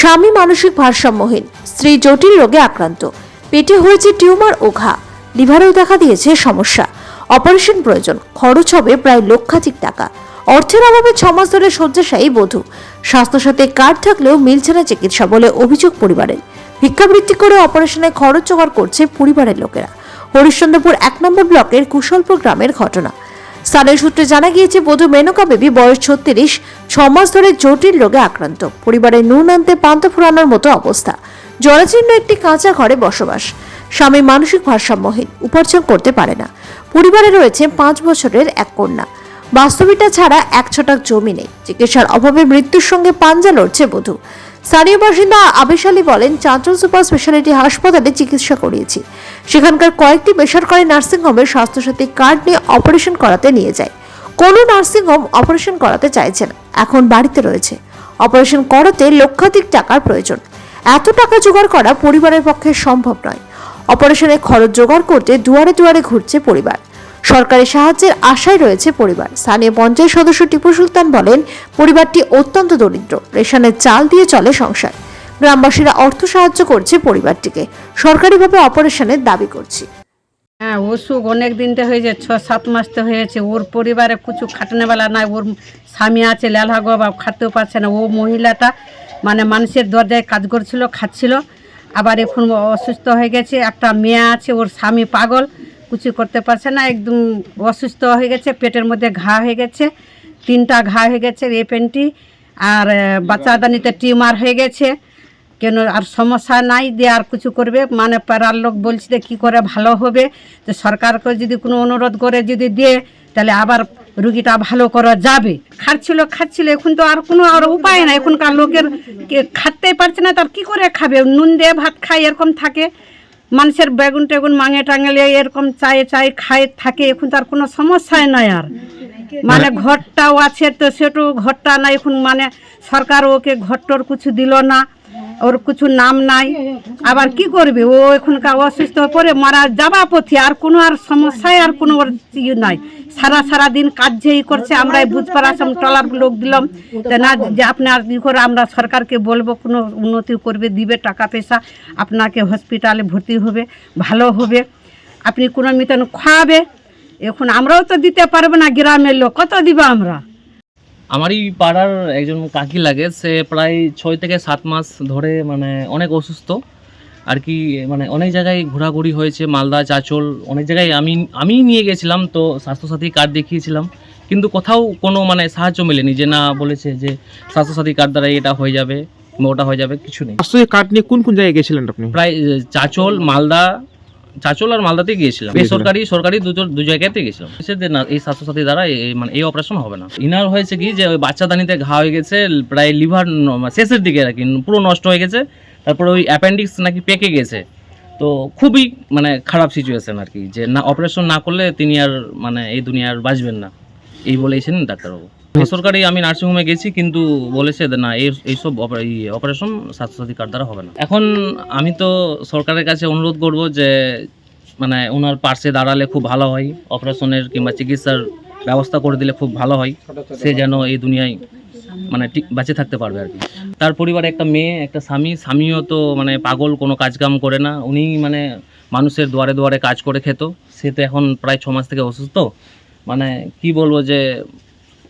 স্বামী মানসিক ভারসাম্যহীন, স্ত্রী জটিল রোগে আক্রান্ত, পেটে হয়েছে টিউমার ও ঘা, লিভারেও দেখা দিয়েছে সমস্যা। অপারেশন প্রয়োজন, খরচ হবে প্রায় লক্ষাধিক টাকা। অর্থের অভাবে ছমাস ধরে শয্যাশায়ী বধূ। স্বাস্থ্যসাথী কার্ড থাকলেও মিলছে না চিকিৎসা বলে অভিযোগ পরিবারের। ভিক্ষাবৃত্তি করে অপারেশনে খরচ জোগাড় করছে পরিবারের লোকেরা। হরিশ্চন্দ্রপুর এক নম্বর ব্লকের কুশলপুর গ্রামের ঘটনা। স্থানীয় সূত্রে জানা গিয়েছে, বধূ মেনকা বেবি বয়স ছত্রিশ, ছ মাস ধরে জটিল রোগে আক্রান্ত। পরিবারের নুন আনতে পান্তা ফুরানোর মতো অবস্থা। জরাজীর্ণ একটি কাঁচা ঘরে বসবাস। স্বামী মানসিক ভারসাম্যহীন, উপার্জন করতে পারে না। পরিবারে রয়েছে পাঁচ বছরের এক কন্যা। বাস্তবিটা ছাড়া এক ছটাক জমি নেই। চিকিৎসার অভাবে মৃত্যুর সঙ্গে পাঞ্জা লড়ছে বধূ। স্থানীয় বাসিন্দা আবেশ আলী বলেন চাঁচল সুপার স্পেশালিটি হাসপাতালে চিকিৎসা করিয়েছি। সেখানকার কয়েকটি বেসরকারি নার্সিংহোমের স্বাস্থ্যসাথী কার্ড নিয়ে অপারেশন করাতে নিয়ে যায়। কোনো নার্সিংহোম অপারেশন করাতে চাইছে না, এখন বাড়িতে রয়েছে। অপারেশন করাতে লক্ষাধিক টাকার প্রয়োজন। এত টাকা জোগাড় করা পরিবারের পক্ষে সম্ভব নয়। অপারেশনে খরচ জোগাড় করতে দুয়ারে দুয়ারে ঘুরছে পরিবার। সরকারি সাহায্যের আশায় রয়েছে পরিবার। স্থানীয় পঞ্চায়েত সদস্য টিপু সুলতান বলেন, পরিবারটি অত্যন্ত দরিদ্র, রেশনের চাল দিয়ে চলে সংসার। গ্রামবাসীরা অর্থ সাহায্য করছে পরিবারটিকে। সরকারিভাবে অপারেশনের দাবি করছি। হ্যাঁ অসুখ অনেক দিনতে হয়েছে ছ সাত মাসতে হয়েছে। ওর পরিবারে কিছু খাটনেওয়ালা নাই, ওর স্বামী আছে লেলা গো বা খাতেও পারছে না। ও মহিলাটা মানে মানুষের দরজায় কাজ করছিল, খাচ্ছিল। আবার এখন অসুস্থ হয়ে গেছে, একটা মেয়ে আছে, ওর স্বামী পাগল। কিছু করতে পারছে না একদম অসুস্থ হয়ে গেছে পেটের মধ্যে ঘা হয়ে গেছে তিনটা ঘা হয়ে গেছে রেপেন্টি আর আহ, বাচ্চাদানিতে টিউমার হয়ে গেছে কেন আর সমস্যা নাই দিয়ে আর কিছু করবে মানে পাড়ার লোক বলছে যে কী করে ভালো হবে তো সরকারকে যদি কোনো অনুরোধ করে যদি দিয়ে তাহলে আবার রুগীটা ভালো করা যাবে। খাচ্ছিল খাচ্ছিল এখন তো আর কোনো আর উপায় নাই এখনকার লোকের খাটতেই পারছে না তার কি করে খাবে? নুন দিয়ে ভাত খায় এরকম থাকে। মানুষের বেগুন টেগুন মাঙে টাঙালে এরকম চায়ে চায়ে খায় থাকে এখন তার কোনো সমস্যাই নাই আর। মানে ঘরটাও আছে তো সেটু ঘরটা না এখন মানে সরকার ওকে ঘরটর কিছু দিল না। ওর কিছু নাম নাই। আবার কি করবে? ও এখনকার অসুস্থ হয়ে পড়ে মারা যাবা পথে আর কোনো আর সমস্যায় আর কোনো ওর ইয়ে নাই। সারা সারা দিন কাজ যে ই করছে আমরা বুঝপাড়া সব টলার লোক দিলাম। না যে আপনার ই করে আমরা সরকারকে বলব কোনো উন্নতি করবে দিবে টাকা পয়সা আপনাকে হসপিটালে ভর্তি হবে ভালো হবে। আপনি কোনো মিতন খাওয়াবে এখন আমরাও তো দিতে পারব না গ্রামের লোক কত দিব আমরা? আমারই পাড়ার একজন কাকি লাগে সে প্রায় ছয় থেকে সাত মাস ধরে মানে অনেক অসুস্থ। আর কি মানে অনেক জায়গায় ঘোরাঘুরি হয়েছে মালদা চাচল অনেক জায়গায় আমি আমি নিয়ে গেছিলাম তো স্বাস্থ্যসাথী কার্ড দেখিয়েছিলাম। কিন্তু কোথাও কোনো মানে সাহায্য মেলেনি যে না বলেছে যে স্বাস্থ্যসাথী কার্ড দ্বারা এটা হয়ে যাবে ওটা হয়ে যাবে কিছু নেই। স্বাস্থ্য কার্ড নিয়ে কোন কোন জায়গায় গেছিলেন আপনি? প্রায় চাচল মালদা চাচল আর মালদাতে গিয়েছিলাম। বেসরকারি সরকারি দুটো দু জায়গাতে গেছিলাম সে না এই স্বাস্থ্যসাথী দ্বারা এই- মানে এই অপারেশন হবে না। ইনার হয়েছে কি যে ওই বাচ্চাদানিতে ঘা হয়ে গেছে প্রায় লিভার শেষের দিকে আর কি পুরো নষ্ট হয়ে গেছে। তারপরে ওই অ্যাপেন্ডিক্স নাকি পেকে গেছে। তো খুবই মানে খারাপ সিচুয়েশন আর কি যে না অপারেশন না করলে তিনি আর মানে এই দুনিয়ার বাঁচবেন না। এই বলেছেন ডাক্তারবাবু। বেসরকারি আমি নার্সিংহোমে গেছি, কিন্তু বলেছে না, এই, এইসব অপারে- এই অপারেশন স্বাস্থ্যসাথী কার্ড দ্বারা হবে না। এখন আমি তো সরকারের কাছে অনুরোধ করব যে মানে ওনার পার্শ্বে দাঁড়ালে খুব ভালো হয় অপারেশনের কিংবা চিকিৎসার ব্যবস্থা করে দিলে খুব ভালো হয়, সে যেন এই দুনিয়ায় মানে ঠিক, বেঁচে থাকতে পারবে আর কি। তার পরিবারে একটা মেয়ে, একটা স্বামী, স্বামীও তো মানে পাগল, কোনো কাজকাম করে না, উনি মানে মানুষের দুয়ারে দুয়ারে কাজ করে খেত, সে তো এখন প্রায় ছ মাস থেকে অসুস্থ। মানে কি বলব যে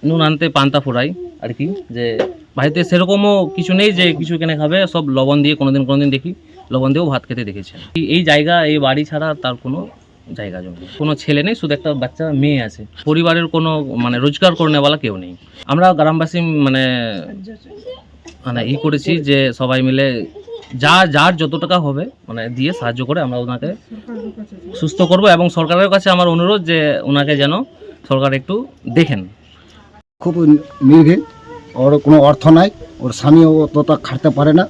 নুন আনতে পান্তা ফোড়াই আর কি, যে বাড়িতে সেরকমও কিছু নেই যে কিছু কেনে খাবে, সব লবণ দিয়ে কোনোদিন কোনোদিন দেখি, লবণ দিয়েও ভাত খেতে দেখেছি এই- জায়গা, এই বাড়ি ছাড়া তার কোনো জায়গা জমি কোনো ছেলে নেই, শুধু একটা বাচ্চা মেয়ে আছে। পরিবারের কোনো মানে রোজগার করে নেওয়ালা কেউ নেই। আমরা গ্রামবাসী মানে মানে ই করেছি যে সবাই মিলে যা, যার যত টাকা হবে মানে দিয়ে সাহায্য করে আমরা ওনাকে সুস্থ করব এবং সরকারের কাছে আমার অনুরোধ যে ওনাকে যেন সরকার একটু দেখেন। খুব নির্ভীক, ওর কোনো অর্থ নাই, ওর স্বামীও অতটা খাটতে পারে না।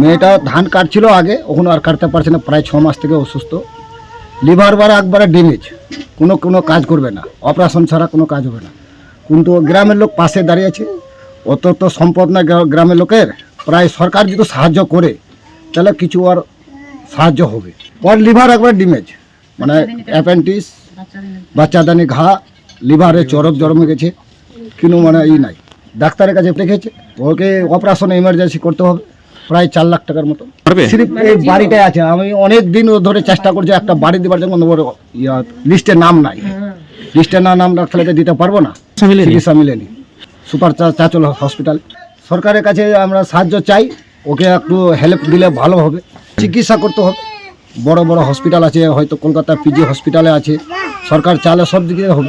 মেয়েটা ধান কাটছিল আগে, ওখানে আর কাটতে পারছে না, প্রায় ছ মাস থেকে অসুস্থ লিভার বার একবারে ড্যামেজ, কোনো কোনো কাজ করবে না, অপারেশন ছাড়া কোনো কাজ হবে না। কিন্তু গ্রামের লোক পাশে দাঁড়িয়েছে অত তো সম্পদ না গ্রামের লোকের। প্রায় সরকার যদি সাহায্য করে, তাহলে কিছু আর সাহায্য হবে। ওর লিভার একবার ড্যামেজ মানে অ্যাপেন্টিস বাচ্চাদানি ঘা, লিভারে চরক জমে গেছে। কিন্তু মানে ই নাই। ডাক্তারের কাছে দেখেছে ওকে অপারেশন এমার্জেন্সি করতে হবে প্রায় চার লাখ টাকার মতো। পারবে? সিরিপ এই বাড়িটাই আছে আমি অনেক দিন ধরে চেষ্টা করছি একটা বাড়ি দেবার জন্য ওর ইয়া লিস্টে নাম নাই। লিস্টে না নাম তো দিতে পারব না। চিকিৎসা মিলেনি? চিকিৎসা মিলেনি। সুপার চা- চাচল হসপিটাল সরকারের কাছে আমরা সাহায্য চাই ওকে একটু হেল্প দিলে ভালো হবে। চিকিৎসা করতে হবে। বড় বড় হসপিটাল আছে হয়তো কলকাতা পিজি হসপিটালে আছে। সরকার চালে সব দিকে হবে।